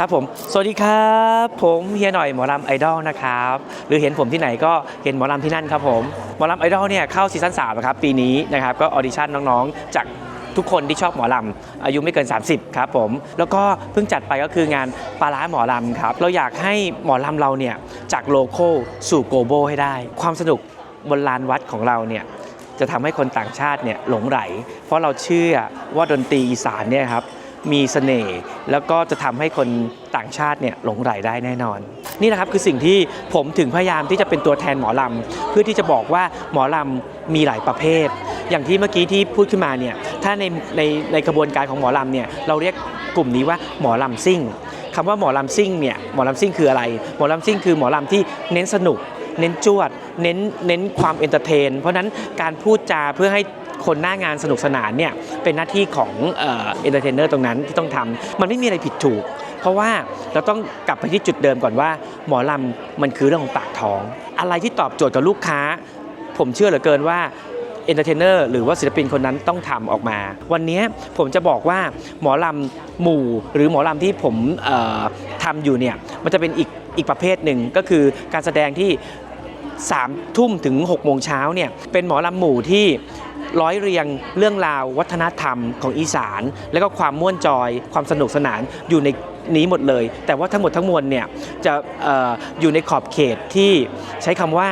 ครับผม สวัสดีครับ ผมเฮียหน่อยหมอลำไอดอลนะครับ หรือเห็นผมที่ไหนก็เห็นหมอลำที่นั่นครับผม หมอลำไอดอลเนี่ยเข้าซีซั่น3นะครับปีนี้นะครับก็ออดิชั่นน้องๆ จากทุกคนที่ชอบหมอลำอายุไม่เกิน 30 ครับผม แล้วก็เพิ่งจัดไปก็คืองานปลาร้าหมอลำครับ เราอยากให้หมอลำเราเนี่ยจากโลโก้สู่โกลบอลให้ได้ ความสนุกบนลานวัดของเราเนี่ยจะทำให้คนต่างชาติเนี่ยหลงไหล เพราะเราเชื่อว่าดนตรีอีสานเนี่ยครับ มีเสน่ห์แล้วก็จะทำให้คนต่างชาติเนี่ยหลงไหลได้แน่นอน นี่นะครับคือสิ่งที่ผมถึงพยายามที่จะเป็นตัวแทนหมอลำ เพื่อที่จะบอกว่าหมอลำมีหลายประเภท อย่างที่เมื่อกี้ที่พูดขึ้นมาเนี่ยถ้าในในในกระบวนการของหมอลำเนี่ยเราเรียกกลุ่มนี้ว่าหมอลำซิ่งคำว่าหมอลำซิ่งเนี่ยหมอลำซิ่งคืออะไร หมอลำซิ่งคือหมอลำที่เน้นสนุก เน้นจวด เน้นเน้นความเอนเตอร์เทน เพราะฉะนั้นการพูดจาเพื่อให้ คนหน้างานสนุกสนานเนี่ยเป็นหน้าที่ของเอ่อนเตอร์เทนเนอร์ตรงนั้นที่ต้องทำมันไม่มีอะไรผิดถูก เพราะว่าเราต้องกลับไปที่จุดเดิมก่อนว่า หมอลำมันคือเรื่องของปากท้อง อะไรที่ตอบโจทย์กับลูกค้า ผมเชื่อเหลือเกินว่าเอนเตอร์เทนเนอร์หรือว่าศิลปินคนนั้นต้องทำออกมา วันนี้ผมจะบอกว่าหมอลำหมู่หรือหมอลำที่ผมเอ่อทำอยู่เนี่ยมันจะเป็นอีกอีกประเภทหนึ่งก็คือการแสดงที่ 3 ทุ่มถึง 6 โมงเช้าเนี่ยเป็นหมอลำหมู่ที่ร้อยเรียงเรื่องราววัฒนธรรมของอีสาน แล้วก็ความม่วนจอยความสนุกสนานอยู่ในนี้หมดเลย แต่ว่าทั้งหมดทั้งมวลเนี่ยจะอออยู่ในขอบเขตที่ใช้คำว่า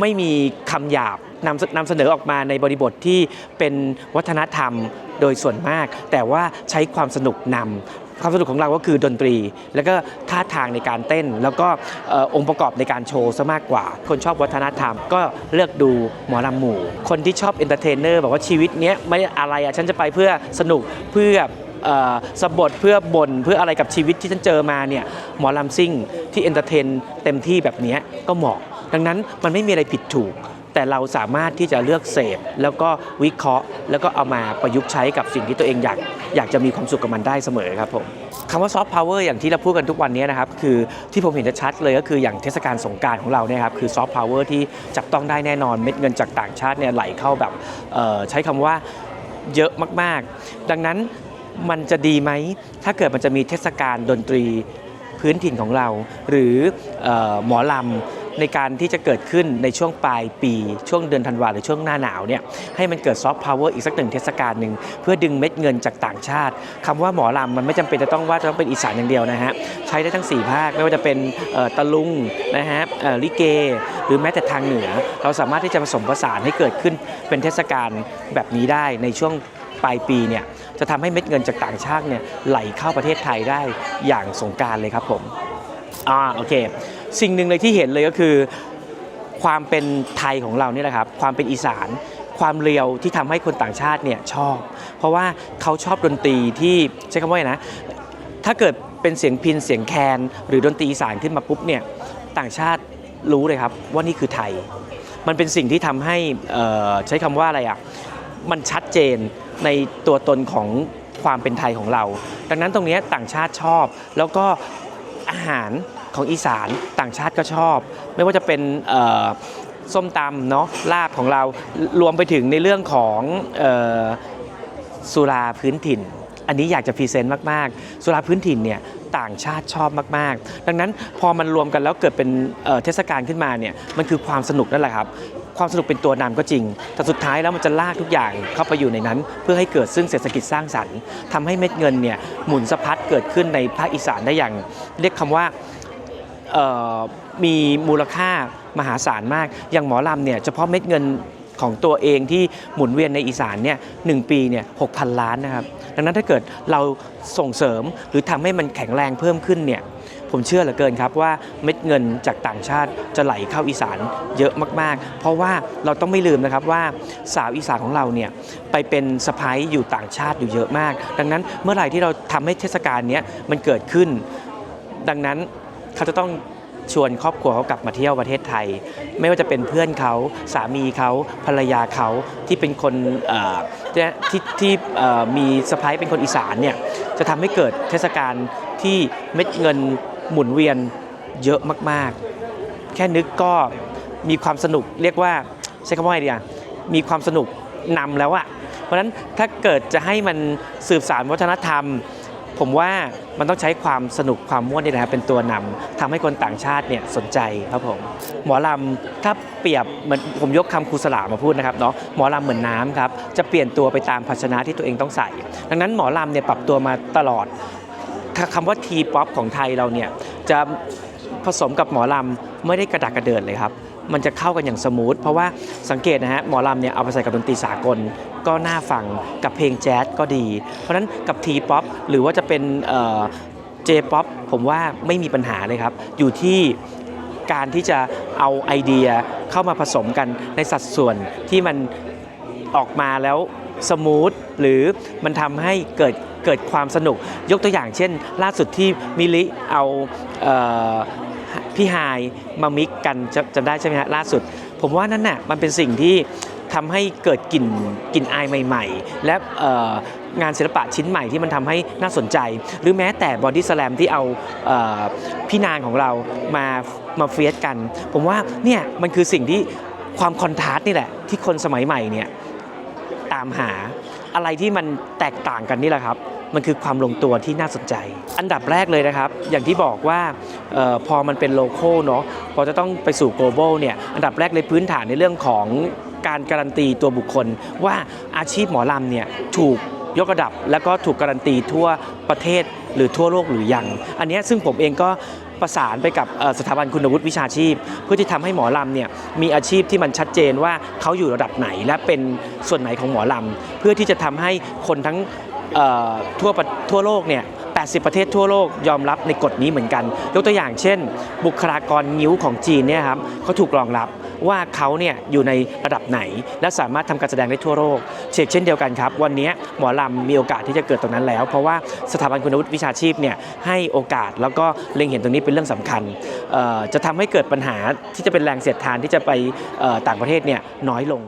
ไม่มีคำหยาบนำนำเสนอออกมาในบริบทที่เป็นวัฒนธรรมโดยส่วนมาก แต่ว่าใช้ความสนุกนำ ความสนุกของเราก็คือดนตรี แล้วก็ท่าทางในการเต้น แล้วก็อองค์ประกอบในการโชว์ซะมากกว่า คนชอบวัฒนธรรมก็เลือกดูหมอลำหมู่ คนที่ชอบเอนเตอร์เทนเนอร์บอกว่าชีวิตเนี้ยไม่อะไรอะฉันจะไปเพื่อสนุกเพื่อสะบดเพื่อบ่นเพื่ออะไรกับชีวิตที่ฉันเจอมาเนี่ยหมอลำซิ่งที่เอนเตอร์เทนเต็มที่แบบนี้ก็เหมาะ ดังนั้นมันไม่มีอะไรผิดถูก แต่เราสามารถที่จะเลือกเสพแล้วก็วิเคราะห์ แล้วก็เอามาประยุกต์ใช้กับสิ่งที่ตัวเองอยากอยากจะมีความสุขกับมันได้เสมอครับผมคำว่าซอฟต์พาวเวอร์อย่างที่เราพูดกันทุกวันนี้นะครับคือที่ผมเห็นจะชัดเลยก็คืออย่างเทศกาลสงการของเราเนี่ยครับคือซอฟต์พาวเวอร์ที่จับต้องได้แน่นอนเม็ดเงินจากต่างชาติเนี่ยไหลเข้าแบบใช้คำว่าเยอะมากๆ ดังนั้นมันจะดีไหม ถ้าเกิดมันจะมีเทศกาลดนตรีพื้นถิ่นของเรา หรือออหมอลำ ในการที่จะเกิดขึ้นในช่วงปลายปี ช่วงเดือนธันวาหรือช่วงหน้าหนาวเนี่ยให้มันเกิดซอฟต์พาวเวอร์อีกสักหนึ่งเทศกาลหนึ่งเพื่อดึงเม็ดเงินจากต่างชาติคำว่าหมอลำมันไม่จำเป็นจะต้องว่าจะต้องเป็นอีสานอย่างเดียวนะฮะใช้ได้ทั้ง 4 ภาคไม่ว่าจะเป็นตะลุงนะฮะลิเก หรือแม้แต่ทางเหนือ เราสามารถที่จะผสมผสานให้เกิดขึ้นเป็นเทศกาลแบบนี้ได้ในช่วงปลายปีเนี่ยจะทำให้เม็ดเงินจากต่างชาติเนี่ยไหลเข้าประเทศไทยได้อย่างสงการเลยครับผมอ่าโอเค สิ่งหนึ่งเลยที่เห็นเลยก็คือ ความเป็นไทยของเราเนี่ยแหละครับ ความเป็นอีสานความเรียวที่ทำให้คนต่างชาติเนี่ยชอบ เพราะว่าเขาชอบดนตรีที่ใช้คำว่าไงนะ ถ้าเกิดเป็นเสียงพินเสียงแคน หรือดนตรีอีสานขึ้นมาปุ๊บเนี่ยต่างชาติรู้เลยครับว่านี่คือไทย มันเป็นสิ่งที่ทำให้ใช้คำว่าอะไรอะมันชัดเจนในตัวตนของความเป็นไทยของเรา ดังนั้นตรงนี้ต่างชาติชอบแล้วก็อาหาร ของอีสานต่างชาติก็ชอบ ไม่ว่าจะเป็นส้มตำเนาะลาบของเรารวมไปถึงในเรื่องของออสุราพื้นถิ่น อันนี้อยากจะพรีเซนต์มาก ๆ สุราพื้นถิ่นเนี่ยต่างชาติชอบมาก ๆ ดังนั้นพอมันรวมกันแล้วเกิดเป็นเทศกาลขึ้นมาเนี่ยมันคือความสนุกนั่นแหละครับ ความสนุกเป็นตัวนำก็จริง แต่สุดท้ายแล้วมันจะลากทุกอย่างเข้าไปอยู่ในนั้น เพื่อให้เกิดซึ่งเศรษฐกิจสร้างสรรค์ทำให้เม็ดเงินเนี่ยหมุนสะพัดเกิดขึ้นในภาคอีสานได้อย่าง เรียกคำว่า มีมูลค่ามหาศาลมาก อย่างหมอลำเนี่ยเฉพาะเม็ดเงินของตัวเองที่หมุนเวียนในอีสานเนี่ยหนึ่งปีเนี่ยหกพันล้านนะครับ ดังนั้นถ้าเกิดเราส่งเสริมหรือทำให้มันแข็งแรงเพิ่มขึ้นเนี่ยผมเชื่อเหลือเกินครับว่าเม็ดเงินจากต่างชาติจะไหลเข้าอีสานเยอะมาก ๆ เพราะว่าเราต้องไม่ลืมนะครับว่าสาวอีสานของเราเนี่ยไปเป็นสะพ้ายอยู่ต่างชาติอยู่เยอะมาก ดังนั้นเมื่อไหร่ที่เราทำให้เทศกาลนี้มันเกิดขึ้น ดังนั้น เขาจะต้องชวนครอบครัวเขากลับมาเที่ยวประเทศไทย ไม่ว่าจะเป็นเพื่อนเขาสามีเขาภรรยาเขาที่เป็นคนที่ที่ที่เอ่อมีสะพ้ายเป็นคนอีสานเนี่ยจะทำให้เกิดเทศกาลที่เม็ดเงินหมุนเวียนเยอะมากๆ แค่นึกก็มีความสนุกเรียกว่าใช้คำว่าไงดีอะมีความสนุกนำแล้วอะเพราะฉะนั้นถ้าเกิดจะให้มันสืบสารวัฒนธรรม ผมว่ามันต้องใช้ความสนุกความม่วนนี่แหละครับเป็นตัวนำทำให้คนต่างชาติเนี่ยสนใจครับผมหมอลำถ้าเปรียบเหมือนผมยกคำครูสลามาพูดนะครับเนาะหมอลำเหมือนน้ำครับจะเปลี่ยนตัวไปตามภาชนะที่ตัวเองต้องใส่ ดังนั้นหมอลำเนี่ยปรับตัวมาตลอดคำว่าทีป๊อปของไทยเราเนี่ยจะผสมกับหมอลำไม่ได้กระดักกระเดินเลยครับมันจะเข้ากันอย่างสมูทเพราะว่าสังเกตนะฮะหมอลำเนี่ยเอาไปใส่กับดนตรีสากล ก็น่าฟังกับเพลงแจ๊สก็ดี เพราะฉะนั้นกับทีป๊อปหรือว่าจะเป็นเจป๊อปผมว่าไม่มีปัญหาเลยครับ อยู่ที่การที่จะเอาไอเดียเข้ามาผสมกันในสัดส่วนที่มันออกมาแล้วสมูทหรือมันทำให้เกิดเกิดความสนุก ยกตัวอย่างเช่น ล่าสุดที่มิลิเอาเอพี่ไฮายมามิกกันจะจำได้ใช่ไหมฮะล่าสุด ผมว่านั่นน่ะมันเป็นสิ่งที่ ทำให้เกิดกลิ่นกลิ่นอายใหม่ ๆ และงานศิลปะชิ้นใหม่ที่มันทำให้น่าสนใจ หรือแม้แต่บอดี้สแลมที่เอาเออพี่นางของเรามามาเฟียสกัน ผมว่าเนี่ยมันคือสิ่งที่ความคอนทราสต์นี่แหละ ที่คนสมัยใหม่เนี่ยตามหาอะไรที่มันแตกต่างกันนี่แหละครับ มันคือความลงตัวที่น่าสนใจ อันดับแรกเลยนะครับ อย่างที่บอกว่าออพอมันเป็นโลโก้เนาะพอจะต้องไปสู่ global เนี่ยอันดับแรกเลยพื้นฐานในเรื่องของ การการันตีตัวบุคคล ว่าอาชีพหมอลำเนี่ยถูกยกระดับ แล้วก็ถูกการันตีทั่วประเทศหรือทั่วโลกหรือยัง อันนี้ซึ่งผมเองก็ประสานไปกับสถาบันคุณวุฒิวิชาชีพ เพื่อที่ทำให้หมอลำเนี่ยมีอาชีพที่มันชัดเจนว่าเขาอยู่ระดับไหน และเป็นส่วนไหนของหมอลำเพื่อที่จะทำให้คนทั้งทั่วทั่วโลกเนี่ย80 ประเทศทั่วโลกยอมรับในกฎนี้เหมือนกัน ยกตัวอย่างเช่น บุคลากรนิ้วของจีนเนี่ยครับเขาถูกรองรับ ว่าเขาเนี่ยอยู่ในระดับไหน และสามารถทำการแสดงได้ทั่วโลกเช่นเช่นเดียวกันครับ วันนี้หมอลำมีโอกาสที่จะเกิดตรงนั้นแล้ว เพราะว่าสถาบันคุณวุฒิวิชาชีพเนี่ยให้โอกาสแล้วก็เล็งเห็นตรงนี้เป็นเรื่องสำคัญ จะทำให้เกิดปัญหาที่จะเป็นแรงเสียดทานที่จะไปต่างประเทศเนี่ยน้อยลง